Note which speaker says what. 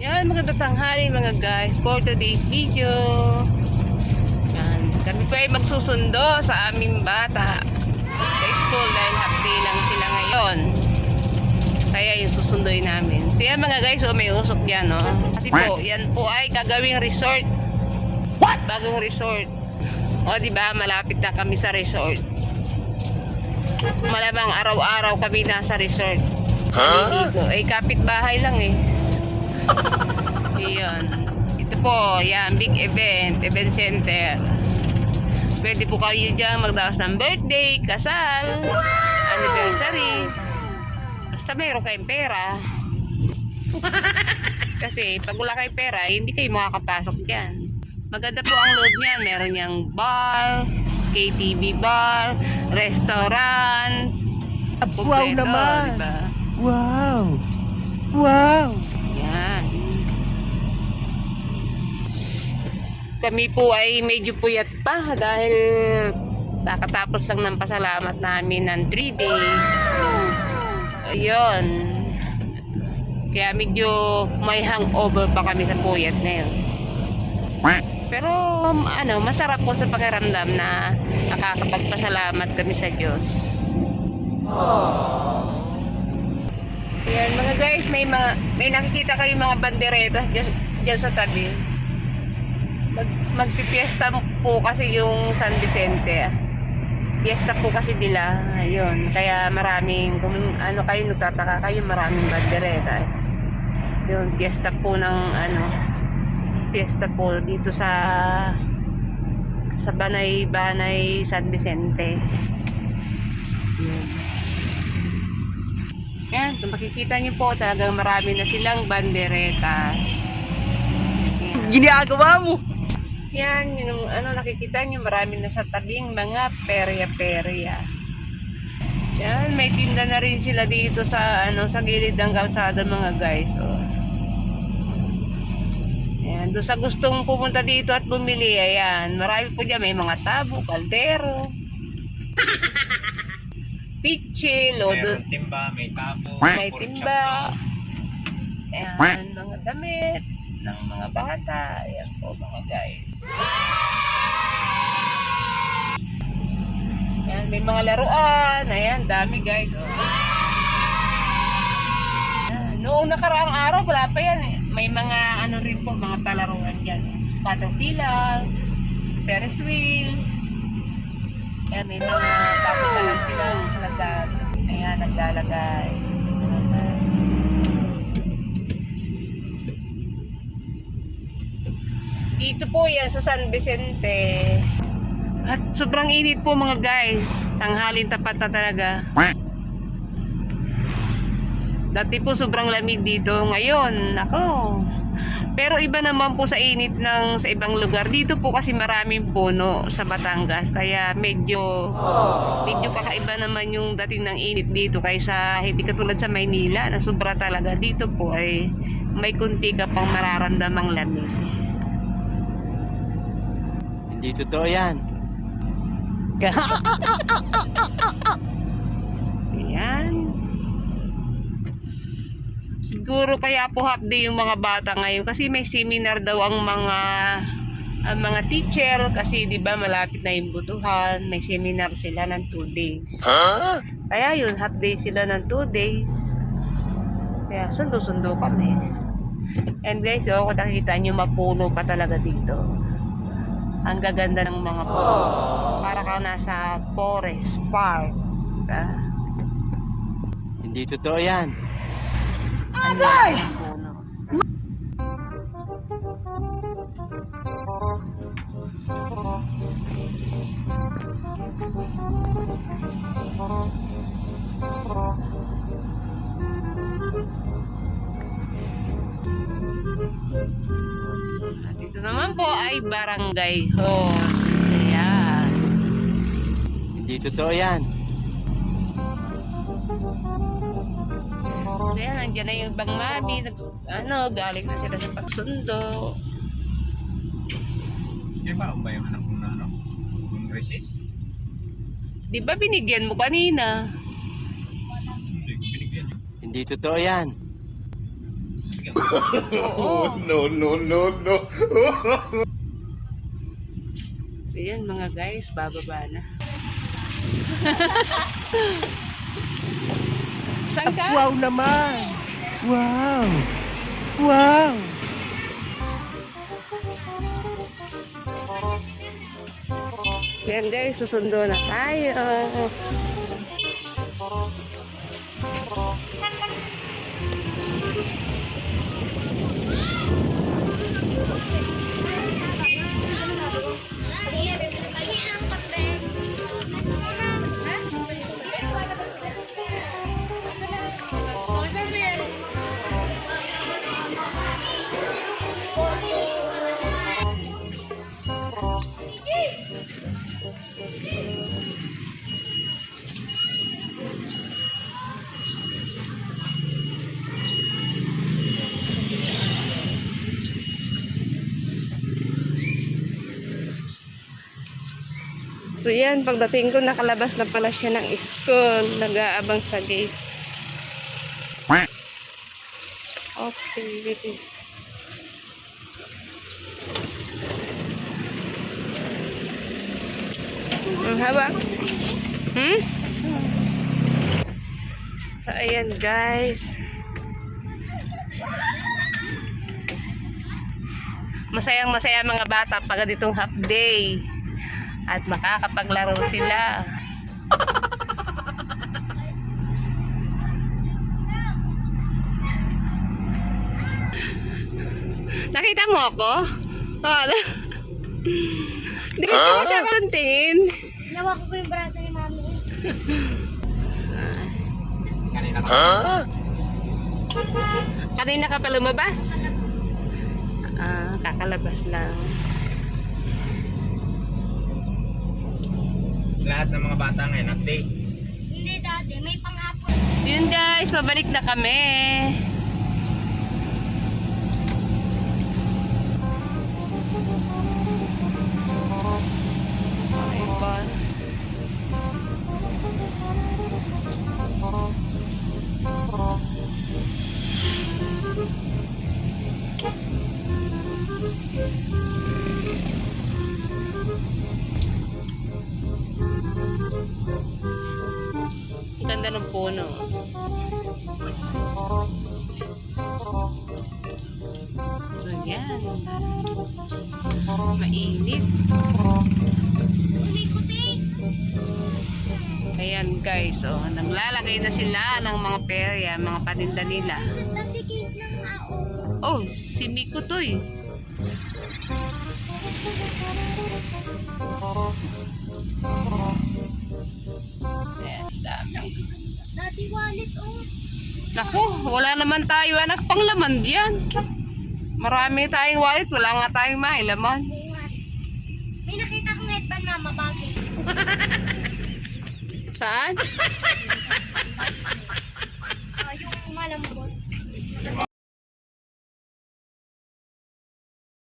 Speaker 1: Yan, magandang tanghali mga guys for today's video. Yan, kami po ay magsusundo sa aming bata sa school dahil half day lang sila ngayon. Kaya yung susunduin namin. So yan mga guys, oh, may usok dyan, no? Kasi po, yan po ay gagawing resort. What? Bagong resort. O, di ba malapit na kami sa resort. Malamang araw-araw kami nasa resort. Huh? Eh, kapit-bahay lang eh. Iyon. Ito po, yan, big event, event center. Pwede po kayo dyan magdaos ng birthday, kasal, anniversary. Basta mayroon kayong pera. Kasi pag wala kayong pera, hindi kayo makakapasok dyan. Maganda po ang loob niyan. Meron niyang bar, KTV bar, restaurant.
Speaker 2: Wow
Speaker 1: Kompleto,
Speaker 2: naman.
Speaker 1: Diba?
Speaker 2: Wow! Wow!
Speaker 1: Yan. Kami po ay medyo puyat pa dahil kakatapos lang ng pasalamat namin ng 3 days. Ayun. Kaya medyo may hangover pa kami sa puyat na yun. Pero ano, masarap po sa pakiramdam na nakakapagpasalamat kami sa Diyos. Yan mga guys, may mga, may nakikita kayo mga banderetas dyan, dyan sa tabi. Mag, magpipiesta po kasi yung San Vicente. Fiesta po kasi nila. Ayun. Kaya maraming, kung ano kayo nagtataka kayo, maraming banderetas. Yun, fiesta po ng ano, fiesta po dito sa sa Banay-Banay San Vicente. Yun. Yan, kung makikita niyo po, talagang marami na silang banderetas.
Speaker 2: Ginagawa mo!
Speaker 1: Yan, yung ano nakikita niyo, marami na sa tabing mga perya-perya. Yan, may tinda na rin sila dito sa ano sa gilid ng kalsada mga guys. Oh. Yan, doon sa gustong pumunta dito at bumili, ayan, marami po dyan, may mga tabo, kaldero, pichil, o
Speaker 3: Meron timba, may tapo,
Speaker 1: may timba, ayan, mga damit ng mga bata, ayan po mga guys. Ayan, may mga laruan, ayan, dami guys. Noong nakaraang araw, wala pa yan eh. May mga ano rin po, mga palaruan dyan. Caterpillar, Ferris wheel, Ayan, may mga tapos na lang silang naglag, ayan, naglalagay. Dito po yan sa San Vicente. At sobrang init po mga guys. Tanghalin tapat na talaga. Dati po sobrang lamig dito. Ngayon, ako. Pero iba naman po sa init ng sa ibang lugar. Dito po kasi maraming puno sa Batangas. Kaya medyo medyo kakaiba naman yung dating ng init dito kaysa hindi katulad sa Maynila na sobra talaga. Dito po ay may kunti ka pang mararamdamang lamig.
Speaker 2: Hindi totoo yan.
Speaker 1: Ayan. Siguro kaya po half day yung mga bata ngayon kasi may seminar daw ang mga ang mga teacher kasi 'di ba malapit na yung butuhan, may seminar sila ng 2 days. Kaya yun, half day sila ng 2 days. Kaya sundo-sundo kami. And guys, oh, kung nakikita nyo, mapuno pa talaga dito. Ang gaganda ng mga puno. Para ka nasa forest park. Ah.
Speaker 2: Hindi totoo yan.
Speaker 1: Agay! Puno. At ito naman po ay barangay hall. Ayan.
Speaker 2: Hindi totoo yan.
Speaker 1: So yan, nandiyan na yung ibang mami. Nag, ano, galing na sila sa pagsundo.
Speaker 3: Di ba ba yung anak mo na ano? Yung recess?
Speaker 1: Di ba binigyan mo kanina?
Speaker 3: Hindi binigyan.
Speaker 2: Hindi totoo yan.
Speaker 1: Oo.
Speaker 4: no, no, no, no.
Speaker 1: So yan mga guys, bababa na. Saan ka?
Speaker 2: Wow naman! Wow! Wow!
Speaker 1: Yan guys, susundo na tayo. Thank you. So yan, pagdating ko, nakalabas na pala siya ng school. Nag-aabang sa gate. Okay. Ang hawak. Hmm? So, ayan guys. Masayang masaya mga bata pag ditong half day. At makakapaglaro sila. Nakita mo ako? Wala. Dito mo siya karantingin.
Speaker 5: Nawa ko yung braso ni mami.
Speaker 3: Kanina pa.
Speaker 1: Kanina ka pa lumabas? Ah, kakalabas lang.
Speaker 3: Lahat ng mga bata ngayon, update.
Speaker 5: Hindi dati, may panghapon.
Speaker 1: So yun guys, pabalik na kami. Ay, ba? Puno. So yan. Mainit. Ayan guys, oh, naglalagay na sila ng mga perya, mga paninda nila. Oh, si Miko to eh. Ayan, dami.
Speaker 5: Dati wallet oh.
Speaker 1: Naku, wala naman tayo anak pang laman diyan. Marami tayong wallet, wala nga tayong mailaman.
Speaker 5: May nakita kong headband mama bagay.
Speaker 1: Saan?
Speaker 5: Ah, yung malambot.